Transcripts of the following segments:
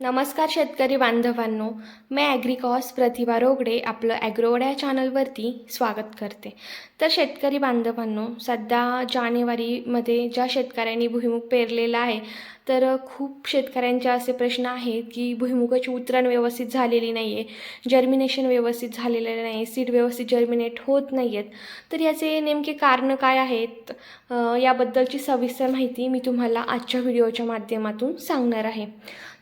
नमस्कार शेतकरी बांधवांनो मी ॲग्रिकॉस प्रतिभा रोगडे आपलं ॲग्रोवड्या चॅनलवरती स्वागत करते. तर शेतकरी बांधवांनो सध्या जानेवारीमध्ये ज्या शेतकऱ्यांनी भुईमुग पेरलेला आहे तर खूप शेतकऱ्यांचे असे प्रश्न आहेत की भुईमुगाची उतरण व्यवस्थित झालेली नाही आहे जर्मिनेशन व्यवस्थित झालेलं नाही सीड व्यवस्थित जर्मिनेट होत नाही आहेत तर याचे नेमके कारणं काय आहेत याबद्दलची सविस्तर माहिती मी तुम्हाला आजच्या व्हिडिओच्या माध्यमातून सांगणार आहे.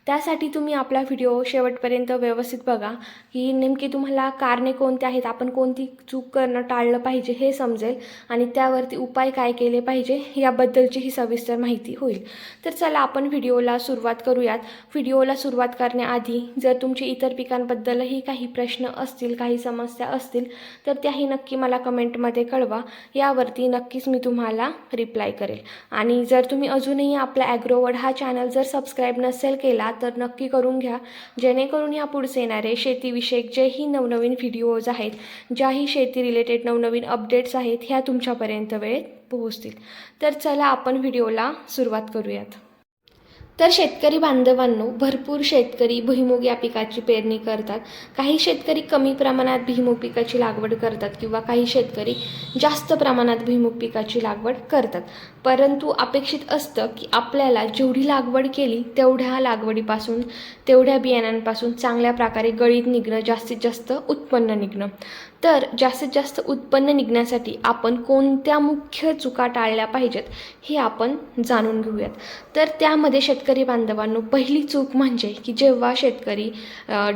त्यासाठी तुम्ही आपला व्हिडिओ शेवटपर्यंत व्यवस्थित बघा की नेमकी तुम्हाला कारणे कोणते आहेत आपण कोणती चूक करणं टाळलं पाहिजे हे समजेल आणि त्यावरती उपाय काय केले पाहिजे याबद्दलची ही सविस्तर माहिती होईल. तर चला आपण व्हिडिओला सुरुवात करूयात. व्हिडिओला सुरुवात करण्याआधी जर तुमचे इतर पिकांबद्दलही काही प्रश्न असतील काही समस्या असतील तर त्याही नक्की मला कमेंटमध्ये कळवा. यावरती नक्कीच मी तुम्हाला रिप्लाय करेल. आणि जर तुम्ही अजूनही आपला ॲग्रोवर्ड हा चॅनल जर सबस्क्राईब नसेल केला तर नक्की करून घ्या. जेणेकरून या पुढचे येणारे शेतीविषयक जेही नवनवीन व्हिडिओज आहेत ज्याही शेती रिलेटेड नवनवीन अपडेट्स आहेत ह्या तुमच्यापर्यंत वेळेत पोहोचतील. तर चला आपण व्हिडिओला सुरुवात करूयात. तर शेतकरी बांधवांनो भरपूर शेतकरी भुईमुग या पिकाची पेरणी करतात. काही शेतकरी कमी प्रमाणात भुईमुग पिकाची लागवड करतात किंवा काही शेतकरी जास्त प्रमाणात भुईमुग पिकाची लागवड करतात. परंतु अपेक्षित असतं की आपल्याला जेवढी लागवड केली तेवढ्या लागवडीपासून तेवढ्या बियाण्यांपासून चांगल्या प्रकारे गळीत निघणं जास्तीत जास्त उत्पन्न निघणं. तर जास्तीत जास्त उत्पन्न निघण्यासाठी आपण कोणत्या मुख्य चुका टाळल्या पाहिजेत हे आपण जाणून घेऊयात. तर त्यामध्ये शेतकरी बांधवांनो पहिली चूक म्हणजे की जेव्हा शेतकरी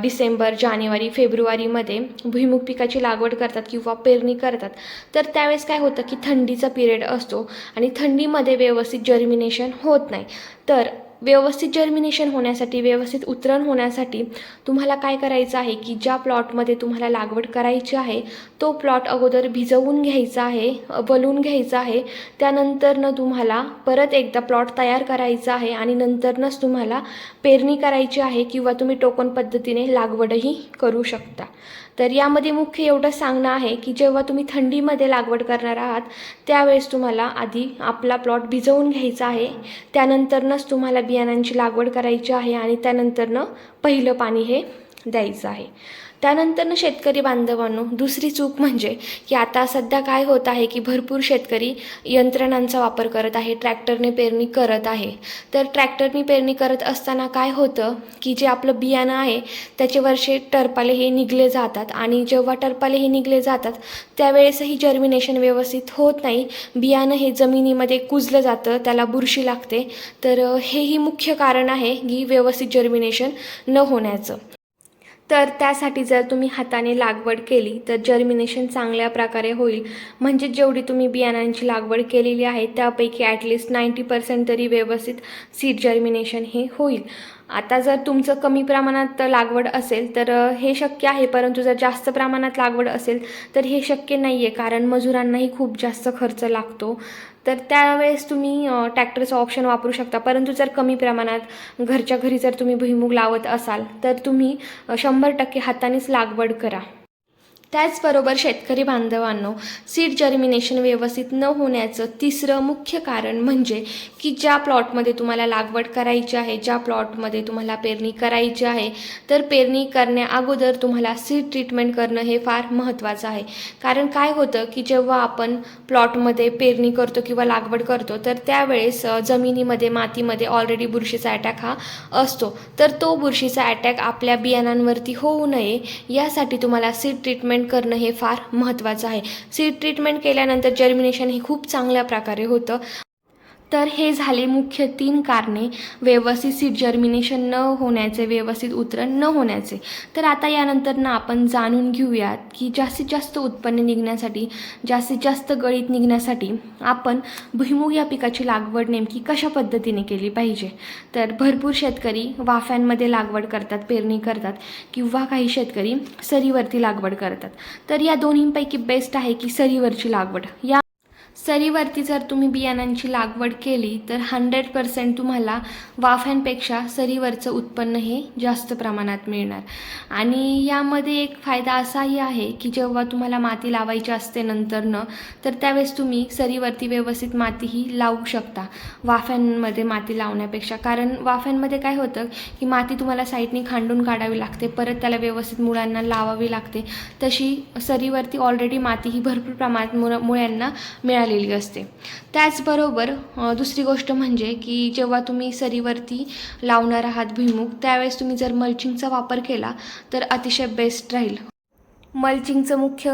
डिसेंबर जानेवारी फेब्रुवारीमध्ये भुईमुग पिकाची लागवड करतात किंवा पेरणी करतात तर त्यावेळेस काय होतं की थंडीचा पिरियड असतो आणि थंडीमध्ये व्यवस्थित जर्मिनेशन होत नाही. तर व्यवस्थित जर्मिनेशन होण्यासाठी व्यवस्थित उतरण होण्यासाठी तुम्हाला काय करायचं आहे की ज्या प्लॉटमध्ये तुम्हाला लागवड करायची आहे तो प्लॉट अगोदर भिजवून घ्यायचा आहे वलून घ्यायचा आहे. त्यानंतरनं तुम्हाला परत एकदा प्लॉट तयार करायचा आहे आणि नंतरनंच तुम्हाला पेरणी करायची आहे किंवा तुम्ही टोकन पद्धतीने लागवडही करू शकता. तर यामध्ये मुख्य एवढं सांगणं आहे की जेव्हा तुम्ही थंडीमध्ये लागवड करणार आहात त्यावेळेस तुम्हाला आधी आपला प्लॉट भिजवून घ्यायचा आहे. त्यानंतरनंच तुम्हाला बियाणांची लागवड करायची आहे आणि त्यानंतरनं पहिलं पाणी हे द्यायचं आहे. त्यानंतरनं शेतकरी बांधवांनो दुसरी चूक म्हणजे की आता सध्या काय होत आहे की भरपूर शेतकरी यंत्रणांचा वापर करत आहे ट्रॅक्टरने पेरणी करत आहे. तर ट्रॅक्टरने पेरणी करत असताना काय होतं की जे आपलं बियाणं आहे त्याचे वर्षे टरपाले हे निघले जातात आणि जेव्हा टरपाले हे निघले जातात त्यावेळेसही जर्मिनेशन व्यवस्थित होत नाही. बियाणं हे जमिनीमध्ये कुजलं जातं त्याला बुरशी लागते. तर हेही मुख्य कारण आहे की व्यवस्थित जर्मिनेशन न होण्याचं. तर त्यासाठी जर तुम्ही हाताने लागवड केली तर जर्मिनेशन चांगल्या प्रकारे होईल. म्हणजे जेवढी तुम्ही बियाणांची लागवड केलेली आहे त्यापैकी ॲटलिस्ट नाईंटी पर्सेंट तरी व्यवस्थित सीड जर्मिनेशन हे होईल. आता जर तुमचं कमी प्रमाणात लागवड असेल तर हे शक्य आहे. परंतु जर जास्त प्रमाणात लागवड असेल तर हे शक्य नाही आहे कारण मजुरांनाही खूप जास्त खर्च लागतो. तर त्यावेळेस तुम्ही ट्रॅक्टरचं ऑप्शन वापरू शकता. परंतु जर कमी प्रमाणात घरच्या घरी जर तुम्ही भुईमूग लावत असाल तर तुम्ही शंभर टक्के हातानेच लागवड करा. त्याचबरोबर शेतकरी बांधवांनो सीड जर्मिनेशन व्यवस्थित न होण्याचं तिसरं मुख्य कारण म्हणजे की ज्या प्लॉटमध्ये तुम्हाला लागवड करायची आहे ज्या प्लॉटमध्ये तुम्हाला पेरणी करायची आहे तर पेरणी करण्याअगोदर तुम्हाला सीड ट्रीटमेंट करणं हे फार महत्त्वाचं आहे. कारण काय होतं की जेव्हा आपण प्लॉटमध्ये पेरणी करतो किंवा लागवड करतो तर त्यावेळेस जमिनीमध्ये मातीमध्ये ऑलरेडी बुरशीचा अटॅक हा असतो. तर तो बुरशीचा अटॅक आपल्या बियाणांवरती होऊ नये यासाठी तुम्हाला सीड ट्रीटमेंट करणं हे फार महत्त्वाचं आहे. सीड ट्रीटमेंट केल्यानंतर जर्मिनेशन हे खूप चांगल्या प्रकारे होतं. तर हे झाले मुख्य तीन कारणे. व्यवस्थित सीड जर्मिनेशन न होण्याचे व्यवस्थित उतरण न होण्याचे. तर आता यानंतर ना आपण जाणून घेऊयात की जास्तीत जास्त उत्पन्न निघण्यासाठी जास्तीत जास्त गळीत निघण्यासाठी आपण भुईमुग या पिकाची लागवड नेमकी कशा पद्धतीने केली पाहिजे? तर भरपूर शेतकरी वाफ्यांमध्ये लागवड करतात पेरणी करतात किंवा काही शेतकरी सरीवरती लागवड करतात. तर या दोन्हींपैकी बेस्ट आहे की सरीवरची लागवड. या सरीवरती जर तुम्ही बियाणांची लागवड केली तर हंड्रेड पर्सेंट तुम्हाला वाफ्यांपेक्षा सरीवरचं उत्पन्न हे जास्त प्रमाणात मिळणार. आणि यामध्ये एक फायदा असाही आहे की जेव्हा तुम्हाला माती लावायची असते नंतरनं तर त्यावेळेस तुम्ही सरीवरती व्यवस्थित माती ही लावू शकता वाफ्यांमध्ये माती लावण्यापेक्षा. कारण वाफ्यांमध्ये काय होतं की माती तुम्हाला साईडनी खांडून काढावी लागते परत त्याला व्यवस्थित मुळांना लावावी लागते. तशी सरीवरती ऑलरेडी माती ही भरपूर प्रमाणात मुळ मुळ्यांना मिळालेली असते. त्याचबरोबर दुसरी गोष्ट म्हणजे की जेव्हा तुम्ही सरीवरती लावणार आहात भुईमुग त्यावेळेस तुम्ही जर मल्चिंगचा वापर केला तर अतिशय बेस्ट राहील. मल्चिंगचं मुख्य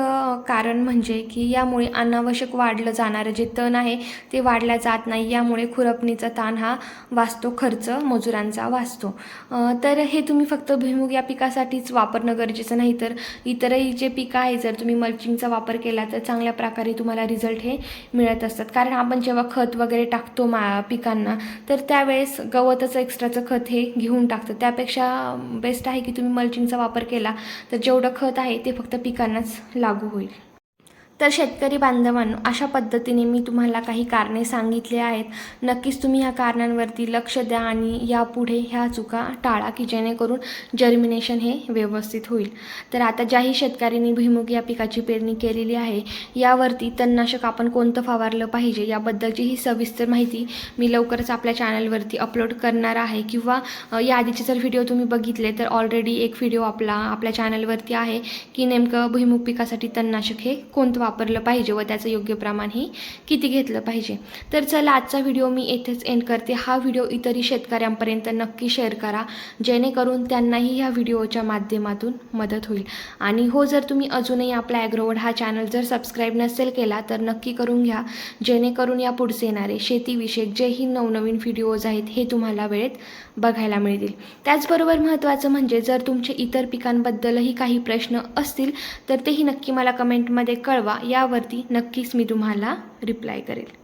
कारण म्हणजे की यामुळे अनावश्यक वाढलं जाणारं जे तण आहे ते वाढल्या जात नाही. यामुळे खुरपणीचा ताण हा वाचतो खर्च मजुरांचा वाचतो. तर हे तुम्ही फक्त भुईमुग या पिकासाठीच वापरणं गरजेचं नाही तर इतरही जे पिकं आहे जर तुम्ही मल्चिंगचा वापर केला तर चांगल्या प्रकारे तुम्हाला रिझल्ट हे मिळत असतात. कारण आपण जेव्हा खत वगैरे टाकतो मा पिकांना तर त्यावेळेस गवतचं एक्स्ट्राचं खत हे घेऊन टाकतं त्यापेक्षा बेस्ट आहे की तुम्ही मल्चिंगचा वापर केला तर जेवढं खत आहे ते फक्त पिकांनाच लागू होईल. तर शेतकरी बांधवांनो अशा पद्धतीने मी तुम्हाला काही कारणे सांगितले आहेत. नक्कीच तुम्ही ह्या कारणांवरती लक्ष द्या आणि यापुढे ह्या चुका टाळा की जेणेकरून जर्मिनेशन हे व्यवस्थित होईल. तर आता ज्याही शेतकऱ्यांनी भुईमुग या पिकाची पेरणी केलेली आहे यावरती तणनाशक आपण कोणतं फवारलं पाहिजे याबद्दलची ही सविस्तर माहिती मी लवकरच आपल्या चॅनलवरती अपलोड करणार आहे. किंवा अ, या आधीचे जर व्हिडिओ तुम्ही बघितले तर ऑलरेडी एक व्हिडिओ आपला आपल्या चॅनलवरती आहे की नेमकं भुईमुग पिकासाठी तणनाशक हे कोणतं वापरलं पाहिजे व त्याचं योग्य प्रमाण हे किती घेतलं पाहिजे. तर चला आजचा व्हिडिओ मी येथेच एंड करते. हा व्हिडिओ इतरही शेतकऱ्यांपर्यंत नक्की शेअर करा जेणेकरून त्यांनाही ह्या व्हिडिओच्या माध्यमातून मदत होईल. आणि हो जर तुम्ही अजूनही आपला ॲग्रोवड हा चॅनल जर सबस्क्राईब नसेल केला तर नक्की करून घ्या जेणेकरून या पुढचे येणारे शेतीविषयक जेही नवनवीन व्हिडिओज आहेत हे तुम्हाला वेळेत बघायला मिळतील. त्याचबरोबर महत्त्वाचं म्हणजे जर तुमचे इतर पिकांबद्दलही काही प्रश्न असतील तर तेही नक्की मला कमेंटमध्ये कळवा. यावरती नक्कीच मी तुम्हाला रिप्लाय करेल.